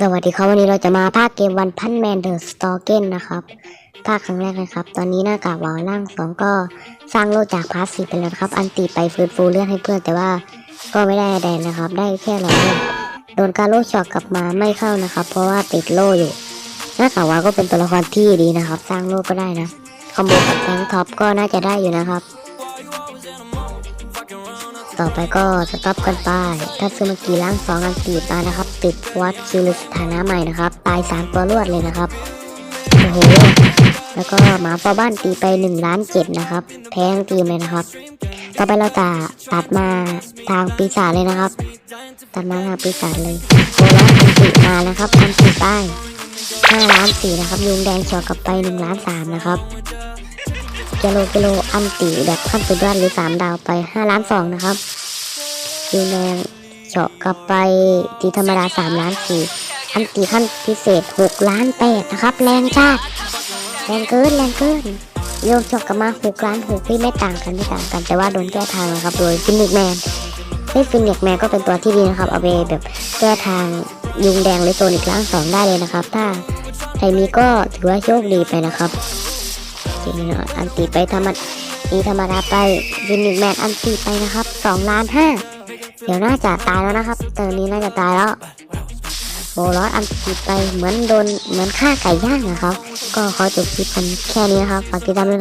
สวัสดีครับวันนี้เราจะมาภาคเกมวันพันแมนเดอะสตอเกนนะครับภาคครั้งแรกนะครับ ตอนนี้หน้ากากวาวล่างสองก็สร้างโลกจากพาสซีฟไปแล้วครับ อันตีไปฟื้นฟูเลือดให้เพื่อนแต่ว่าก็ไม่ได้แดนนะครับ ได้แค่ร้อยเลือดโดนการโลช็อกกลับมาไม่เข้านะครับ เพราะว่าติดโล่อยู่ หน้ากากวาวก็เป็นตัวละครที่ดีนะครับ สร้างโลก็ได้นะคอมโบกับแทงท็อปก็น่าจะได้อยู่นะครับ ต่อไปก็สต็อปกันไปถ้าซึมากีล่างสองอันตีมานะครับ ติดวัดคิวหรือสถานะใหม่นะครับ ตายสามตัวรวดเลยนะครับ โอ้โห แล้วก็หมาปอบ้านตีไปหนึ่งล้านเจ็ดนะครับ แพ้ทั้งทีมเลยนะครับ ต่อไปเราจะตัดมาทางปีศาจเลยนะครับ ตัดมาทางปีศาจเลยโคลัสอันติมานะครับอันติใต้ห้าล้านสี่นะครับยุงแดงเฉาะกลับไปหนึ่งล้านสามนะครับ กิโลกิโลอันติแบบขั้นสุดยอดหรือ 3 ดาวไป 5 ล้าน2นะครับยูแนงเจาะกลับไปตีธรรมดา 3 ล้าน4อันติขั้นพิเศษ 6 ล้าน8นะครับ แรงจ้าแรงเกินแรงเกินโยกเจาะกับมา6ล้าน6ที่ไม่ต่างกันไม่ต่างกันแต่ว่าโดนแก้ทางนะครับ โดยฟินิกแมนเฮ้ยฟินิกแมนก็เป็นตัวที่ดีนะครับ เอาไปแบบแก้ทางยุงแดงหรือโซนิกล้างสองได้เลยนะครับ ถ้าใครมีก็ถือว่าโชคดีไปนะครับ จริงเนาะอันตีไปธรรมดาอีธรรมดาไปยินิคแมนอันตีไปนะครับสองล้านห้าเดี๋ยวน่าจะตายแล้วนะครับเตอนนี้น่าจะตายแล้วโบลอสอันตีไปเหมือนโดนเหมือนฆ่าไก่ย่างนะครับ ก็ขอจบคลิปกันแค่นี้นะครับฝากติดตามด้วยนะ